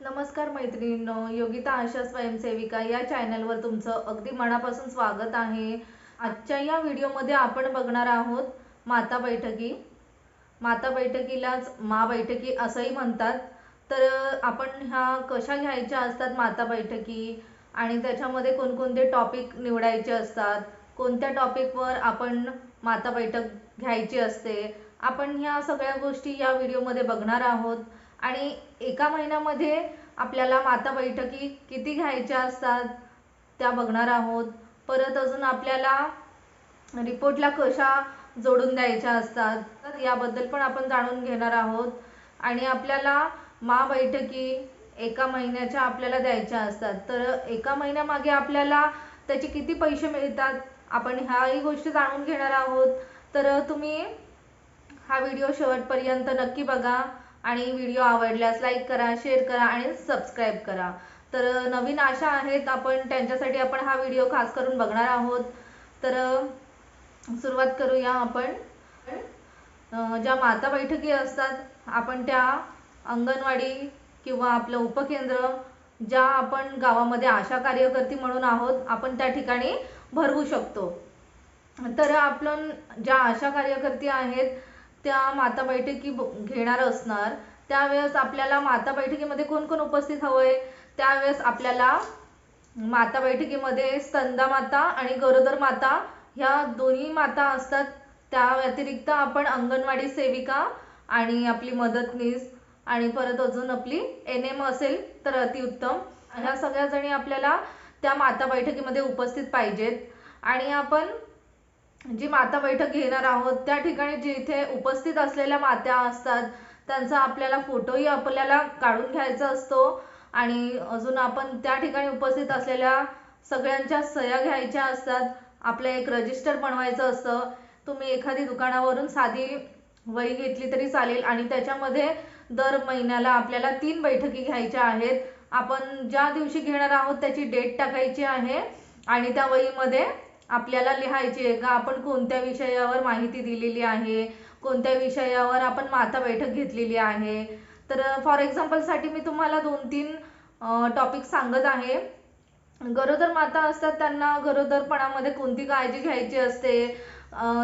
नमस्कार मैत्रिणींनो योगिता आशा स्वयंसेविका या चॅनलवर तुमचं अगदी मनापासून स्वागत आहे. आजच्या या व्हिडिओमध्ये आपण बघणार आहोत माता बैठकी. माता बैठकीलाच मा बैठकी असंही म्हणतात. तर आपण ह्या कशा घ्यायच्या असतात माता बैठकी आणि त्याच्यामध्ये कोणकोणते टॉपिक निवडायचे असतात? कोणत्या टॉपिकवर आपण माता बैठक घ्यायची असते? आपण ह्या सगळ्या गोष्टी या व्हिडिओमध्ये बघणार आहोत. आणि एका महिन्यामध्ये आपल्याला माता बैठकी किती घ्यायच्या असतात त्या बघणार आहोत. परत अजून आपल्याला रिपोर्टला कशा जोडून द्यायच्या असतात तर याबद्दल पण आपण जाणून घेणार आहोत. आणि आपल्याला मा बैठकी एका महिन्याच्या आपल्याला द्यायच्या असतात. तर एका महिन्यामागे आपल्याला त्याचे किती पैसे मिळतात आपण ह्याही गोष्टी जाणून घेणार आहोत. तर तुम्ही हा व्हिडिओ शेवटपर्यंत नक्की बघा. आणि व्हिडिओ आवडल्यास लाईक करा शेअर करा आणि सबस्क्राईब करा. तर नवीन आशा आहेत आपण त्यांच्यासाठी आपण हा व्हिडिओ खास करून बघणार आहोत. तर सुरुवात करूया आपण. ज्या माता बैठकी असतात आपण त्या अंगणवाडी किंवा आपलं उपकेंद्र ज्या आपण गावामध्ये आशा कार्यकर्ती म्हणून आहोत आपण त्या ठिकाणी भरवू शकतो. तर आपण ज्या आशा कार्यकर्ती आहेत त्या माता बैठकी घेणार असणार त्यावेळेस आपल्याला माता बैठकीमध्ये कोण कोण उपस्थित हवंय? त्यावेळेस आपल्याला माता बैठकीमध्ये स्तंदा माता आणि गरोदर माता ह्या दोन्ही माता असतात. त्या व्यतिरिक्त आपण अंगणवाडी सेविका आणि आपली मदतनीस आणि परत अजून आपली एन एम असेल तर अतिउत्तम ह्या सगळ्या जणी आपल्याला त्या माता बैठकीमध्ये उपस्थित पाहिजेत. आणि आपण जी माता बैठक घेणार आहोत त्या ठिकाणी जिथे उपस्थित असलेल्या मात्या असतात त्यांचा आपल्याला फोटोही आपल्याला काढून घ्यायचा असतो. आणि अजून आपण त्या ठिकाणी उपस्थित असलेल्या सगळ्यांच्या सह्या घ्यायच्या असतात. आपलं एक रजिस्टर बनवायचं असतं. तुम्ही एखादी दुकानावरून साधी वही घेतली तरी चालेल. आणि त्याच्यामध्ये दर महिन्याला आपल्याला तीन बैठकी घ्यायच्या आहेत. आपण ज्या दिवशी घेणार आहोत त्याची डेट टाकायची आहे. आणि त्या वहीमध्ये आपल्याला लिहायची आहे. का आपण कोणत्या विषयावर माहिती दिलेली आहे? कोणत्या विषयावर आपण माता बैठक घेतलेली आहे? तर फॉर एक्झाम्पलसाठी मी तुम्हाला दोन तीन टॉपिक सांगत आहे. गरोदर माता असतात त्यांना गरोदरपणामध्ये कोणती काळजी घ्यायची असते?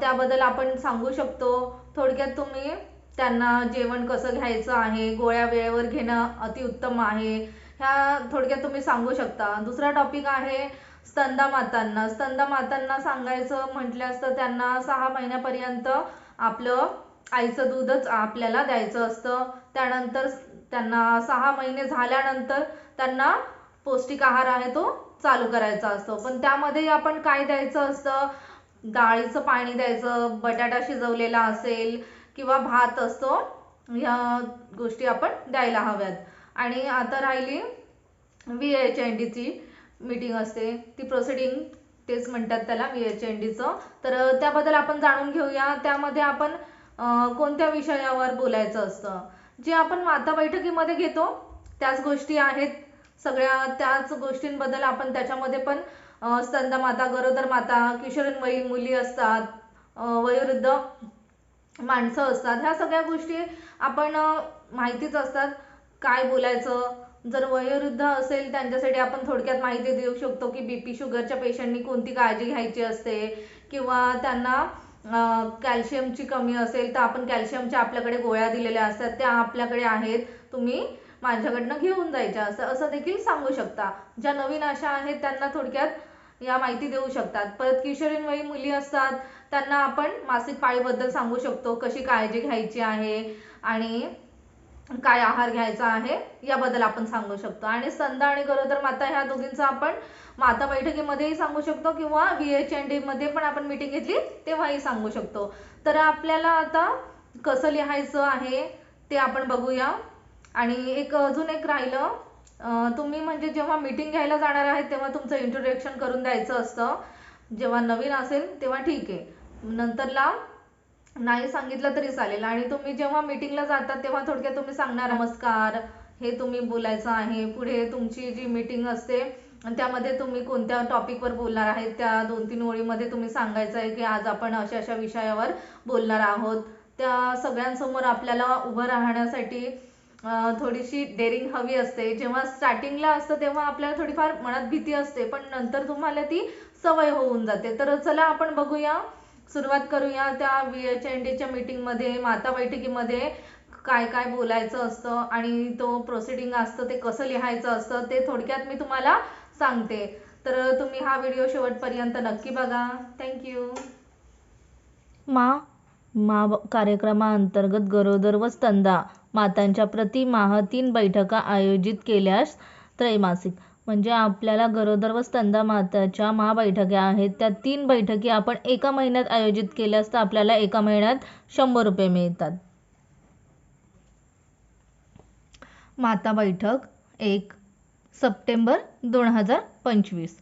त्याबद्दल आपण सांगू शकतो. थोडक्यात तुम्ही त्यांना जेवण कसं घ्यायचं आहे? गोळ्या वेळेवर घेणं अतिउत्तम आहे. ह्या थोडक्यात तुम्ही सांगू शकता. दुसरा टॉपिक आहे स्तंदा मातांना स्तंदा मातांना सांगायचं म्हटलं असतं त्यांना सहा महिन्यापर्यंत आपलं आईचं दूधच आपल्याला द्यायचं असतं. त्यानंतर त्यांना सहा महिने झाल्यानंतर त्यांना पौष्टिक आहार आहे तो चालू करायचा असतो. पण त्यामध्ये आपण काय द्यायचं असतं? डाळीचं पाणी द्यायचं बटाटा शिजवलेला असेल किंवा भात असतो ह्या गोष्टी आपण द्यायला हव्यात. आणि आता राहिली व्ही एच एन डीची. मीटिंग असते. ती प्रोसिडिंग तेच म्हणतात त्याला व्ही एच एन डीचं तर त्याबद्दल आपण जाणून घेऊया. त्यामध्ये आपण कोणत्या विषयावर बोलायचं असतं? जे आपण माता बैठकीमध्ये घेतो त्याच गोष्टी आहेत. सगळ्या त्याच गोष्टींबद्दल आपण त्याच्यामध्ये पण स्तंदा माता गरोदर माता किशोरवयीन मुली असतात वयोवृद्ध माणसं असतात. ह्या सगळ्या गोष्टी आपण माहितीच असतात. काय बोलायचं? जर वयोवृद्ध असेल त्यांच्यासाठी आपण थोडक्यात माहिती देऊ शकतो की बी पी शुगरच्या पेशंटनी कोणती काळजी घ्यायची असते किंवा त्यांना कॅल्शियमची कमी असेल तर आपण कॅल्शियमच्या आपल्याकडे गोळ्या दिलेल्या असतात त्या आपल्याकडे आहेत तुम्ही माझ्याकडनं घेऊन जायच्या असं असं देखील सांगू शकता. ज्या नवीन आशा आहेत त्यांना थोडक्यात या माहिती देऊ शकतात. परत किशोरीनवयीन मुली असतात त्यांना आपण मासिक पाळीबद्दल सांगू शकतो कशी काळजी घ्यायची आहे आणि काय आहार घ्यायचा आहे याबद्दल आपण सांगू शकतो. आणि स्तंदा आणि गरोदर माता ह्या दोघींचं आपण माता बैठकीमध्येही सांगू शकतो किंवा व्ही एच एन डी मध्ये पण आपण मीटिंग घेतली तेव्हाही सांगू शकतो. तर आपल्याला आता कसं लिहायचं आहे ते आपण बघूया. आणि एक अजून एक राहिलं. तुम्ही म्हणजे जेव्हा मीटिंग घ्यायला जाणार आहे तेव्हा तुमचं इंट्रोडक्शन करून द्यायचं असतं. जेव्हा नवीन असेल तेव्हा ठीक आहे. नंतरला नाही सांगितलं तरी चालेल. आणि तुम्ही जेव्हा मीटिंगला जातात तेव्हा थोडक्यात तुम्ही सांगणार नमस्कार हे तुम्ही बोलायचं आहे. पुढे तुमची जी मीटिंग असते त्यामध्ये तुम्ही कोणत्या टॉपिकवर बोलणार आहेत? त्या दोन तीन ओळीमध्ये तुम्ही सांगायचं आहे की आज आपण अशा अशा विषयावर बोलणार आहोत. त्या सगळ्यांसमोर आपल्याला उभं राहण्यासाठी थोडीशी डेअरिंग हवी असते. जेव्हा स्टार्टिंगला असतं तेव्हा आपल्याला थोडीफार मनात भीती असते. पण नंतर तुम्हाला ती सवय होऊन जाते. तर चला आपण बघूया. सुरुवात करूया त्या व्ही एच एन डीच्या मीटिंगमध्ये माता बैठकीमध्ये काय काय बोलायचं असतं आणि तो प्रोसिडिंग असतं ते कसं लिहायचं असतं ते थोडक्यात मी तुम्हाला सांगते. तर तुम्ही हा व्हिडिओ शेवटपर्यंत नक्की बघा. थँक्यू मा मा कार्यक्रमाअंतर्गत गरोदर व स्तंदा मातांच्या प्रति माह तीन बैठका आयोजित केल्यास त्रैमासिक म्हणजे आपल्याला गरोदर व स्तंदा माताच्या महाबैठका आहेत. त्या तीन बैठकी आपण एका महिन्यात आयोजित केल्यास तर आपल्याला एका महिन्यात शंभर रुपये मिळतात. माता बैठक एक सप्टेंबर दोन हजार पंचवीस.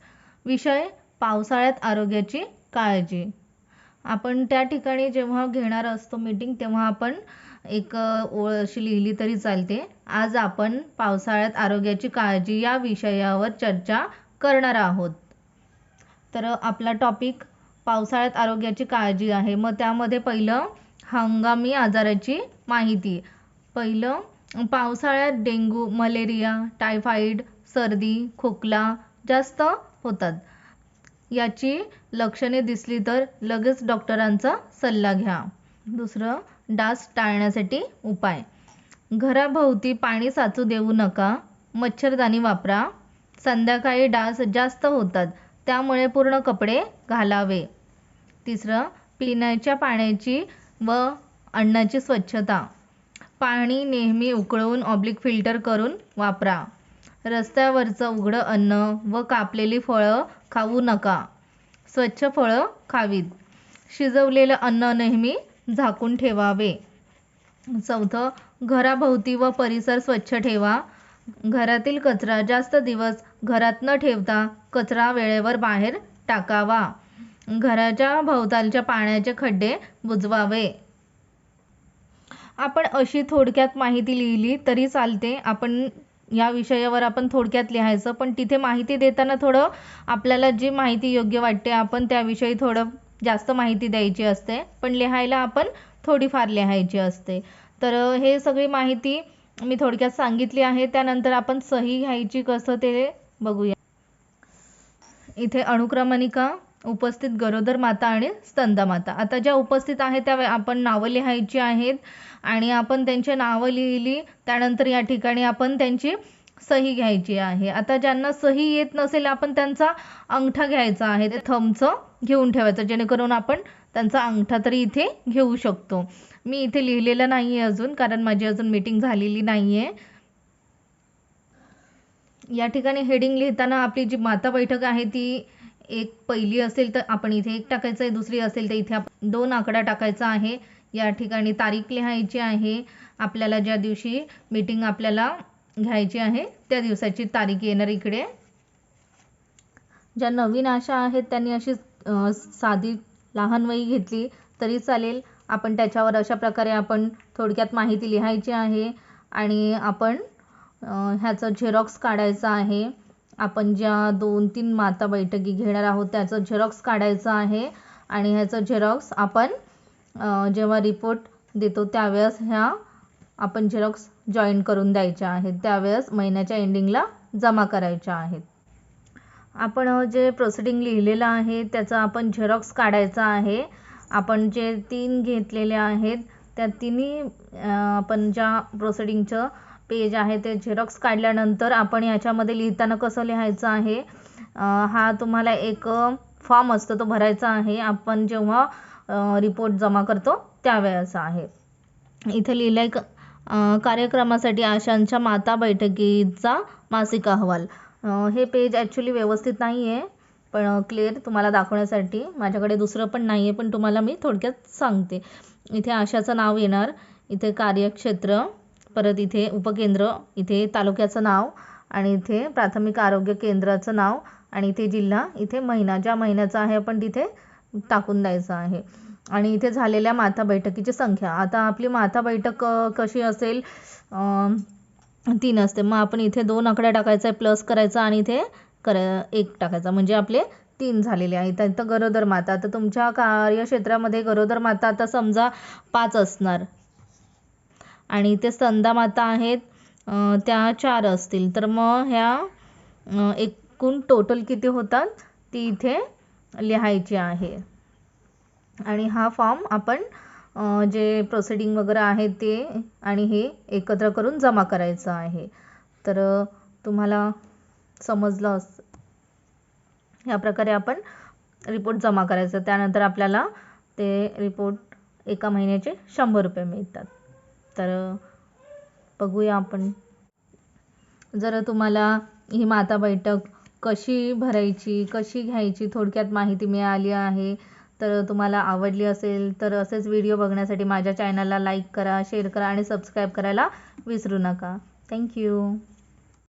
विषय पावसाळ्यात आरोग्याची काळजी. आपण त्या ठिकाणी जेव्हा घेणार असतो मीटिंग तेव्हा आपण एक ओळ अशी लिहिली तरी चालते. आज आपण पावसाळ्यात आरोग्याची काळजी या विषयावर चर्चा करणार आहोत. तर आपला टॉपिक पावसाळ्यात आरोग्याची काळजी आहे. मग त्यामध्ये पहिलं हंगामी आजाराची माहिती. पहिलं पावसाळ्यात डेंग्यू मलेरिया टायफॉईड सर्दी खोकला जास्त होतात. याची लक्षणे दिसली तर लगेच डॉक्टरांचा सल्ला घ्या. दुसरं डास टाळण्यासाठी उपाय. घराभोवती पाणी साचू देऊ नका मच्छरदाणी वापरा. संध्याकाळी डास जास्त होतात त्यामुळे पूर्ण कपडे घालावे. तिसरं पिण्याच्या पाण्याची व अन्नाची स्वच्छता. पाणी नेहमी उकळवून ऑब्लिक फिल्टर करून वापरा. रस्त्यावरचं उघडं अन्न व कापलेली फळं खाऊ नका. स्वच्छ फळं खावीत. शिजवलेलं अन्न नेहमी झाकून ठेवावे. चौथं घराभोवती व परिसर स्वच्छ ठेवा. घरातील कचरा जास्त दिवस घरात न ठेवता कचरा वेळेवर बाहेर टाकावा. घराच्या भोवतालच्या पाण्याचे खड्डे बुजवावे. आपण अशी थोडक्यात माहिती लिहिली तरी चालते. आपण या विषयावर आपण थोडक्यात लिहायचं पण तिथे माहिती देताना थोडं आपल्याला जी माहिती योग्य वाटते आपण त्याविषयी थोडं जास्त माहिती द्यायची असते पण लिहायला आपण थोडीफार लिहायची असते. तर हे सगळी माहिती मी थोडक्यात सांगितली आहे. त्यानंतर आपण सही घ्यायची कसं ते बघूया. इथे अणुक्रमणिका उपस्थित गरोदर माता आणि स्तंदा माता. आता ज्या उपस्थित आहेत त्या आपण नावं लिहायची आहेत आणि आपण त्यांची नावं लिहिली त्यानंतर या ठिकाणी आपण त्यांची सही घ्यायची आहे. आता ज्यांना सही येत नसेल आपण त्यांचा अंगठा घ्यायचा आहे. ते थंबचं घेऊन ठेवायचं जेणेकरून आपण त्यांचा अंगठा तरी इथे घेऊ शकतो. मी इथे लिहिलेलं नाही आहे अजून कारण माझी अजून मीटिंग झालेली नाही आहे या ठिकाणी हेडिंग लिहिताना आपली जी माता बैठक आहे ती एक पहिली असेल तर आपण इथे एक टाकायचं आहे दुसरी असेल तर इथे दोन आकडा टाकायचा आहे. या ठिकाणी तारीख लिहायची आहे. आपल्याला ज्या दिवशी मीटिंग आपल्याला घ्यायची आहे. त्या दिवसाची तारीख येणार इकडे. ज्या नवीन आशा आहेत त्यांनी अशी साधी लहान वही घेतली तरी चालेल. आपण त्याच्यावर अशा प्रकारे आपण थोडक्यात माहिती लिहायची आहे आणि आपण ह्याचं झेरॉक्स काढायचं आहे. आपण ज्या दोन तीन माता बैठकी घेणार आहोत त्याचं झेरॉक्स काढायचं आहे आणि ह्याचं झेरॉक्स आपण जेव्हा रिपोर्ट देतो त्यावेळेस ह्या आपण झेरॉक्स जॉईन करून द्यायच्या आहेत. त्यावेळेस महिन्याच्या एंडिंगला जमा करायच्या आहेत. आपण जे प्रोसिडिंग लिहिलेलं आहे त्याचा आपण झेरॉक्स काढायचा आहे. आपण जे तीन घेतलेले आहेत त्या तिन्ही आपण ज्या प्रोसिडिंगचं पेज आहे ते झेरॉक्स काढल्यानंतर आपण याच्यामध्ये लिहिताना कसं लिहायचं आहे? हा तुम्हाला एक फॉर्म असतो तो भरायचा आहे. आपण जेव्हा रिपोर्ट जमा करतो त्यावेळेचा आहे. इथे लिहिलं आहे कार्यक्रमासाठी आशांच्या माता बैठकीचा मासिक अहवाल. हे पेज ॲक्च्युली व्यवस्थित नाही आहे पण क्लिअर तुम्हाला दाखवण्यासाठी. माझ्याकडे दुसरं पण नाही आहे पण तुम्हाला मी थोडक्यात सांगते. इथे आशाचं नाव येणार. इथे कार्यक्षेत्र परत इथे उपकेंद्र इथे तालुक्याचं नाव आणि इथे प्राथमिक आरोग्य केंद्राचं नाव आणि इथे जिल्हा इथे महिना. ज्या महिन्याचा आहे आपण तिथे टाकून द्यायचं आहे. आणि इथे झालेल्या माता बैठकीची संख्या. आता आपली माता बैठक कशी असेल? तीन असते. मग आपण इथे दोन आकडा टाकायचा आहे प्लस करायचा आणि इथे कर एक टाकायचा. म्हणजे आपले तीन झालेले आहेत. आता गरोदर माता आता तुमच्या कार्यक्षेत्रामध्ये गरोदर माता आता समजा पाच असणार. आणि इथे संदा माता आहेत त्या चार असतील. तर मग ह्या एकूण टोटल किती होतात? ती इथे लिहायची आहे. आणि हा फॉर्म आपण जे प्रोसिडिंग वगैरे आहे ते आणि हे एकत्र करून जमा करायचं आहे. तर तुम्हाला समजलं अस या प्रकारे आपण रिपोर्ट जमा करायचा. त्यानंतर आपल्याला ते रिपोर्ट एका महिन्याचे शंभर रुपये मिळतात. तर बघूया आपण. जर तुम्हाला ही माता बैठक कशी भरायची कशी घ्यायची थोडक्यात माहिती मिळाली आहे तर तुम्हाला आवडली असेल तर असेच व्हिडिओ बघण्यासाठी माझ्या चॅनलला लाईक करा शेअर करा आणि सबस्क्राईब करायला विसरू नका. थँक्यू